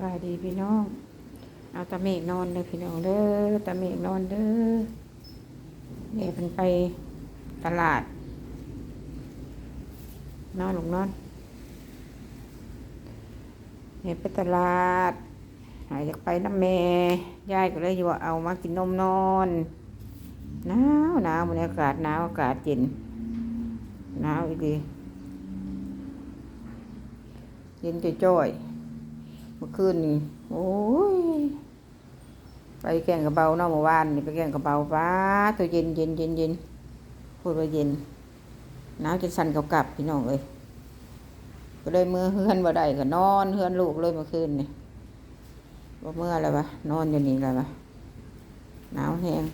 บายดีพี่น้อง เอาตะเมฆนอนเลยพี่น้องเด้อตะเมฆนอนเด้อเดี๋ยวมันไปตลาด นอนหลงนอนเดี๋ยวไปตลาดหายจากไปน้ำแม่ยายก็เลยว่าเอามากินนมนอนหนาวหนาวบรรยากาศหนาวอากาศเย็นหนาวอีกดีเย็นจ้อยๆ มื่อคืนนี่โอ้ยไปแกงกระเบาเนาะเมื่อวานนี่ไปแกงกระเบาฟ้าตัวเย็นเย็นเย็นเย็นพูดว่าเย็นหนาวจนสั่นกับกับพี่น้องเลยก็เลยเมื่อเฮือนบ่ได้ก็นอนเฮือนลูกเลยเมื่อคืนนี่ว่าเมื่ออะไรวะนอนอยู่นี่อะไรวะหนาวแห้ง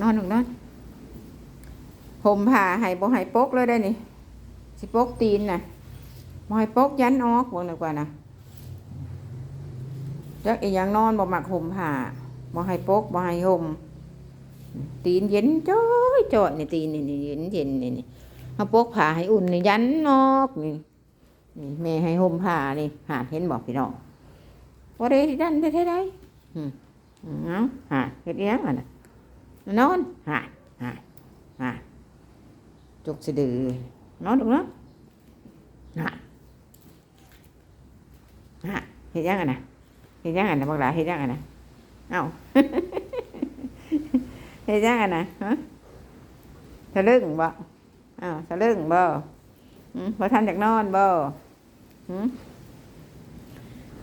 นอนหนุกนอนผมผ่าให้บ่ให้ปกเลยได้นี่ สิปกตีนน่ะบ่ให้ปกยันออกบ่ดีกว่านะจักอีหยังนอนบ่มักห่มผ้าบ่ให้ปกบ่ให้ห่มตีนเย็นจ้อยจ้อยนี่ตีนนี่เย็นเย็นนี่นี่เอาปกผ้าให้อุ่นนี่ยันนอกนี่นี่แม่ให้ห่มผ้านี่หาเห็นบอกพี่น้องบ่ได้ดันได้เท่าใดอืมเอาหาเฮ็ดอีหยังอะน่ะนอนหาหาหาจุกสะดือ นอนดูเนาะหาหาเฮ็นยังอะน่ะเฮ็ดยังไงนะบักหลาเฮ็ดยังไงนะเอ้าเฮ็ดยังไงนะฮะทะลึ่งบ่อ้าวทะลึ่งบ่หืมบ่ทันจากนอนบ่หืม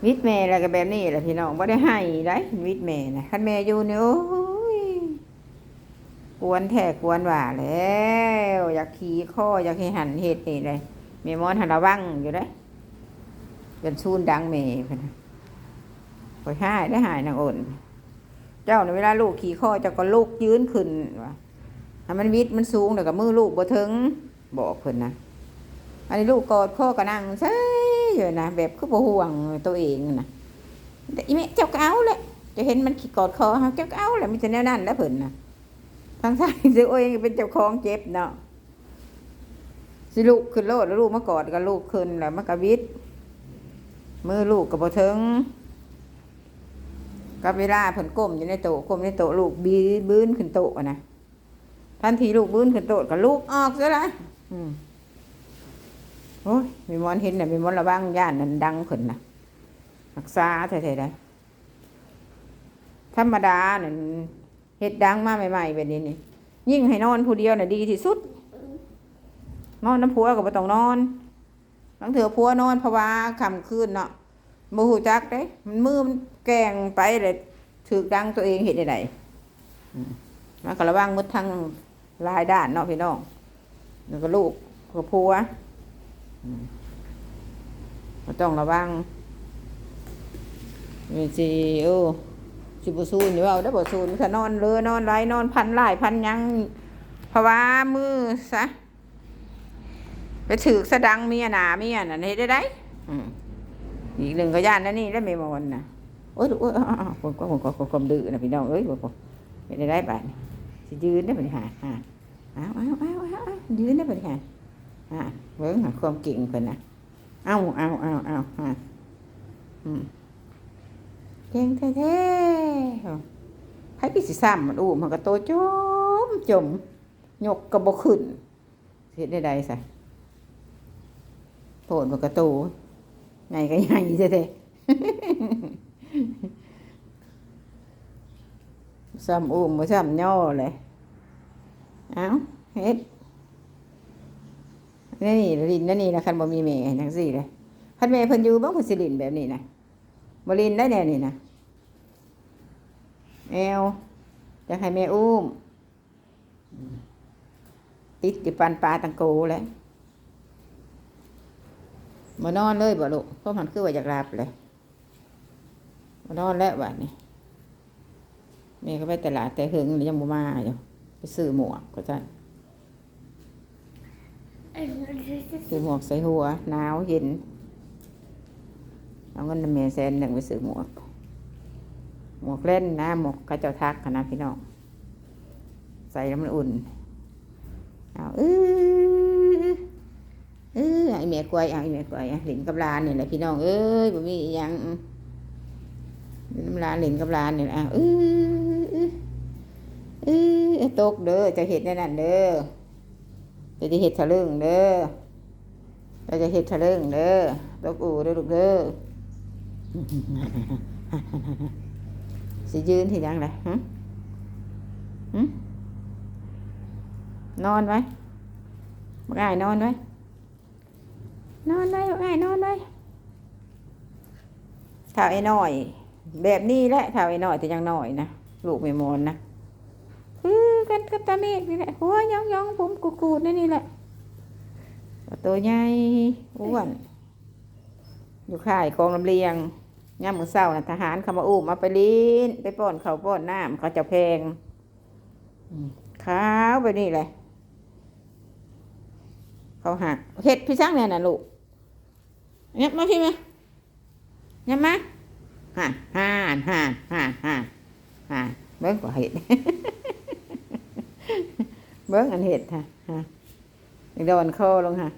วิทย์แม่แล้วก็แบบนี้แหละพี่น้องบ่ได้ให้ได้วิทย์แม่นะคันแม่อยู่นี่โอ้ย กวนแท้กวนว่าแล้ว อยากขี่ข้ออยากให้หันเฮ็ดนี่เลยแม่มอนหันระวังอยู่ได้อเป็นซูนดังแม่เพิ่นน่ะคอยหายได้หายนางอ่นเจ้าในเวลาลูกขี่ข้อเจ้าก็ลูกยืนขึ้นว่ะให้มันวิดมันสูงเดี๋ยวกับมือลูกบ่ถึงบอกเพิ่นนะอันนี้ลูกกอดข้อก็นั่งใช่อยู่นะแบบคือบ่ห่วงตัวเองนะแต่อีแม่เจ้าก็เอาแหละจะเห็นมันขี่กอดคอเฮาเจ้าก็เอาแหละมีแต่แนวนั้นแล้วเพิ่นนะ ทั้งที่สิโอ้ยเป็นเจ้าของเจ็บเนาะสิลูกขึ้นโลดแล้วลูกมากอดก็ลูกขึ้นแล้วมันก็วิดมือลูกก็บ่ถึงกับเวลาเพิ่นก้มอยู่ในโต๊ะก้มในโต๊ะลูกบีบื้นขึ้นโต๊ะนะทันทีลูกบื้นขึ้นโต๊ะก็ลูกออกซะละอืมโอ้ยมีมอนเห็นน่ะมีมอนระวังย่านนั่นดังเพิ่นนะรักษาแท้ๆได้ธรรมดานั่น เฮ็ดดังมาใหม่ๆแบบนี้นี่ยิ่งให้นอนผู้เดียวน่ะดีที่สุดนอนน้ำผัวก็บ่ต้องนอนบางเถือผัวนอนเพราะว่าค่ำคืนเนาะบ่ฮู้จักเด้ มันมือมันแกงไปเลยถูกดังตัวเองเฮ็ดได้ไดมันก็ระวังมดทั้งลายด้านเนาะพี่น้องแล้วก็ลูกก็ผัวก็ต้องระวังนี่สิโอ้ สิบ่ซูนอยู่เว้าได้อบ่ซูนถ้านอนเรือนอนไหลนอนพันหลายพันยังเพราะว่ามือซะไปถือสะดังเมียหนาเมียน่ะเฮ็ดได้ไดอืมอีกหนึ่งก็ย่านนั่นนี่ได้เมมอนนะโอ้ยโอ้ยอ้าวผมก็ผมก็ความดื้อนะพี่น้องเอ้ยผมไม่ได้ได้บาทสิยืนได้ปัญหาอ่าอ้าวอ้าวอ้าวอ้าวยืนได้ปัญหาอ่าเบิ่งหาความเก่งเพิ่นนะอ้าวอ้าวอ้าวอ้าวอ่าอืม ก่งแท้ๆให้พี่สิซ้ำมันอู้มันก็โตจมจมยกกระบอกขึ้นเฮ็ดได้ใดซะโผล่มันก็โตไงก็ใหญ่เท่ๆซ้ำอุ้มมาซ้ำย่อเลยเอ้าเฮ็ดนี่นี่ลินนั่นนี่นะคันบ่มีแม่จังซี่เลยคันแม่เพิ่นอยู่บ่เพิ่นสิลินแบบนี้นะบ่ลินได้แน่นี่นะ แมวจะให้แม่อุ้ม ติดติปันปลาตังโกแหล้วมานอนเลยบ่ลูกเพราะมันคือว่าอยากหลับเลยมานอนแล้วบัดนี้แม่ก็ไปตลาดแต่หึงยังบ่มาอยู่ไปซื้อหมวกก็จะซื้อหมวกใส่หัวหนาวเย็นเอาเงินแม่แสนหนึ่งไปซื้อหมวก หมวกเล่นนะหมวกกระเจ้าทักนาดพี่น้องใส่แล้วมันอุ่นเอาเออเออไอเมียกวยเอาอีเมียกวยอะหลินกับร้านนี่ยแหละพี่น้องเอ้ยบ่มีอีหยังน้ำรานหลินกับร้านนี่แหละอะเออเออเออตกเด้อจะเห็ดในนั่นเด้อจะจะเห็ดทะลึ่งเด้อจะจะเห็ดทะลึ่งเด้อตกอูเด้อลูกเด้อ สิยืนที่ยังไงหึนอนไว้บ่ง่ายนอนไว้นอนไว้บ่ง่ายนอนไว้ถ้าไอ้น้อย แบบนี้แหละถ้าไอ้น้อยแต่ยังน้อยนะลูกไม่มอนนะคือกันกับตาเมฆนี่แหละหัวยองย่องผมกูกูดนี่นี่แหละตัวใหญ่อ้วนอยู่ข่ายกองลำเลียง ย่ามมือเศร้านะทหารเขามาอุ้มมาไปลีนไปป้อนเขาป้อนน้ำเขาจะแพงขาวไปนี่เลยเขาหักเห็ดพี่ช่างเนี่ยนะลูกเนี่ยมาพี่มาเนี่ยมาห่านห่านห่านห่านห่านห่านเบิ้งกว่าเห็ดเบิ้งอันเห็ดค่ะฮะโดนคอลงค่ะ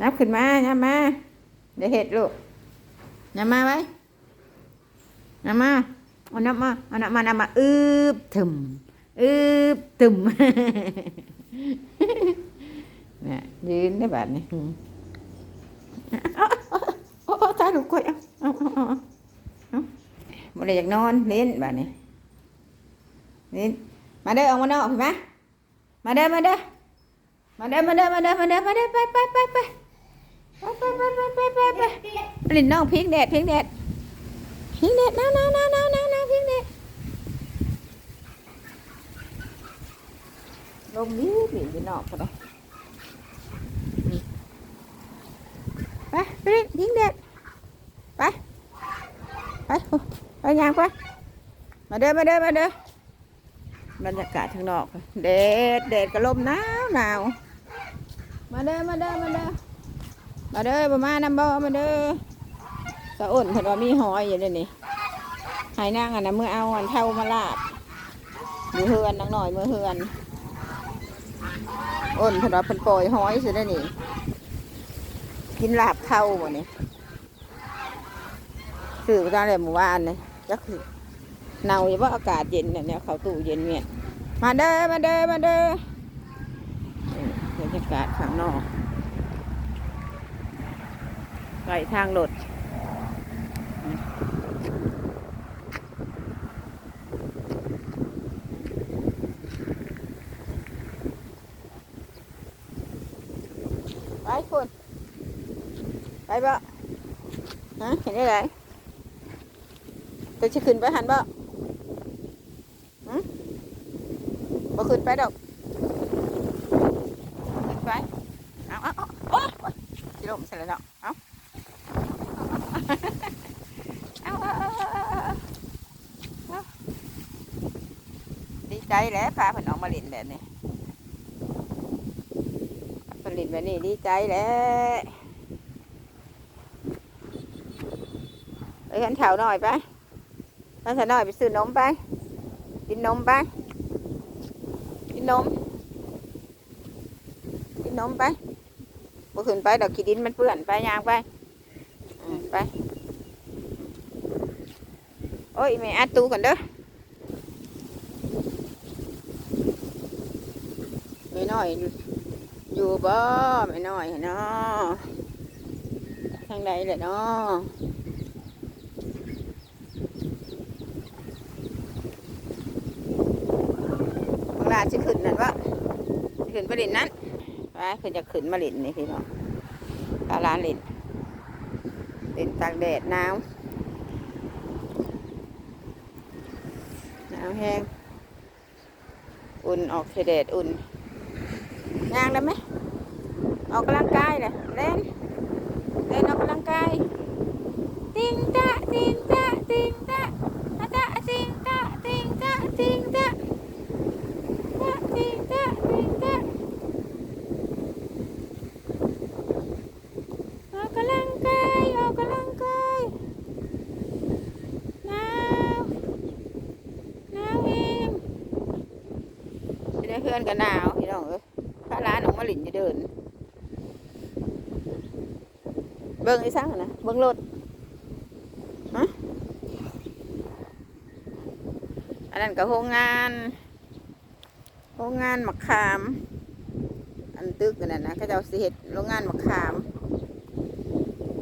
นับขึ้นมานับมาเดี๋ยวเห็ดลูก นำมาไว้นำมาเอาน้ำมาเอาน้ำมาน้ำมาอึบถึมอึบตึมเนี่ยยืนได้แบบนี้อืมเอาเอาเอาเอาตาลูกล้วยเอาเอาเอาเอาเอาเอาบ่ได้อยากนอนเล่นแบบนี้เล่นมาเด้อออกมานอกเห็นไหมมาเด้อมาเด้อมาเด้อมาเด้อมาเด้อมาเด้อมาเด้อไปไปไปไป ไปไปไปไปไปไปลินน้องพิงแดดพิงแดดพิงแดดหนาวหนาวหนาวหนาวหนาวหนาวพิงแดดลมนี้หลินอยู่นอกก็ได้ไปไปลินพิงแดดไปไปไปยางไปมาเด้อมาเด้อมาเด้อบรรยากาศข้างนอกแดดแดดกับลมหนาวหนาวมาเด้อมาเด้อมาเด้อ มาเด้อประมาน้ำบ่มาเด้อสะอ้นเพิ่นว่ามีหอยอยู่เด้นี่ให้นางอันนะเมื่อเอาอันเท่ามาลาบมือเฮือนนังหน่อยมือเฮือนอ้นเพิ่นว่าเพิ่นปล่อยหอยสิได้นี่ กินลาบเท่าบ่นี่ซื้อไปตอนแรกหมู่บ้านนี่จักคือเน่าอยู่ว่าอากาศเย็นเนี่ยเขาตู้เย็นเนี่ยมาเด้อมาเด้อมาเด้อนี่บรรยากาศข้างนอก ไก่ทางรถไปคุณไปบ่ฮะเห็นได้ไรตัวจะขึ้นไปหันบ่หืมบ่ขึ้นไปดอกขึ้นไปเอาเอาเอาโอ๊ยโอ๊ยสิลมใส่แล้วเนาะเอาเอาเอาเอาเอาเอาเอาดีใจ แหล้วพาเพิ่นออกมาเล่นแบบนี้เพิ่นเล่นแบบนี้ดีใจแหล้วไปขันเถาหน่อยไปขันเถาหน่อยไปซื้อนมไปกินนมไปกินนมกินนมไปบ่ขึ้นไปดอกขี้ดินมันเปื้อนไปยางไปไปโอ้ยแม่อัดตู้กันเด้อไม่ น้อย อยู่บ่ไม่น้อยเนาะทางใดเลยเนาะบางลาจะขึ้นนั่นวะขึ้นไปล่นนั้นไปขึ้นจะขึ้นมาล่นนี่พี่น้องตาลานล่นเล่นตากแดดหนาวหนาวแห้งอุ่นออกเฉดดอุ่น ยางได้ไหมออกกำลังกายเลยเล่นเล่นออกกำลังกายติงตะติงตะติงตะอะตะติงตะติงตะติงตะตะติงตะติงตะออกกำลังกายออกกำลังกายหนาวหนาวเองเดี๋ยวเพื่อนก็หนาว ดิน เบิ่งอีสังหั่นะเบิ่งรถฮะอันนั้นก็โรงงานโรงงานมะขาม อันตึกอันนั้นนะเขาเจ้าสิเฮ็ดโรงงานมะขาม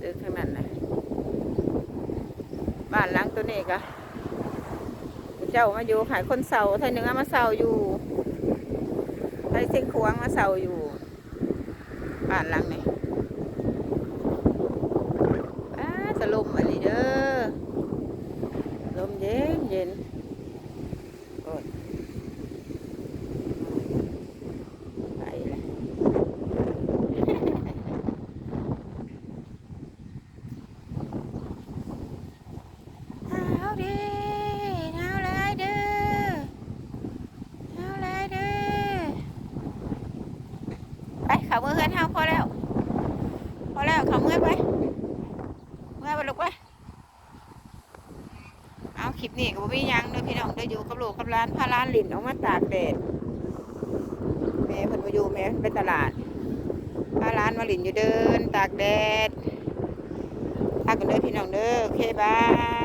ตึกข้างนั้นนะบ้านหลังตัวนี้ก็เจ้ามาอยู่ขายคนเสาไทยหนือมาเสาอยู่ไทยเส้นควงมาเสาอยู่ บ้านหลังนี้อ้าสลมอันนี้เด้อลมเย็นเย็นโอ้ยไปละ หนาวเด้หนาวหลายเด้อหนาวหลายเด้อไปเขับมือเฮือนเฮาพอแล้ว พอแล้วเขับมือไปเมื่อไปลูกไปเอา คลิปนี้ก็บ่มีหยังเด้อพี่น้องเด้ออยู่กับลูกกับร้านพาร้านหลินออกมาตากแดดแม่เพิ่นมาอยู่แม่เพิ่นไปตลาดพาร้านมาหลินอยู่เดินตากแดดพักกันเด้อพี่น้องเด้อโอเคบาย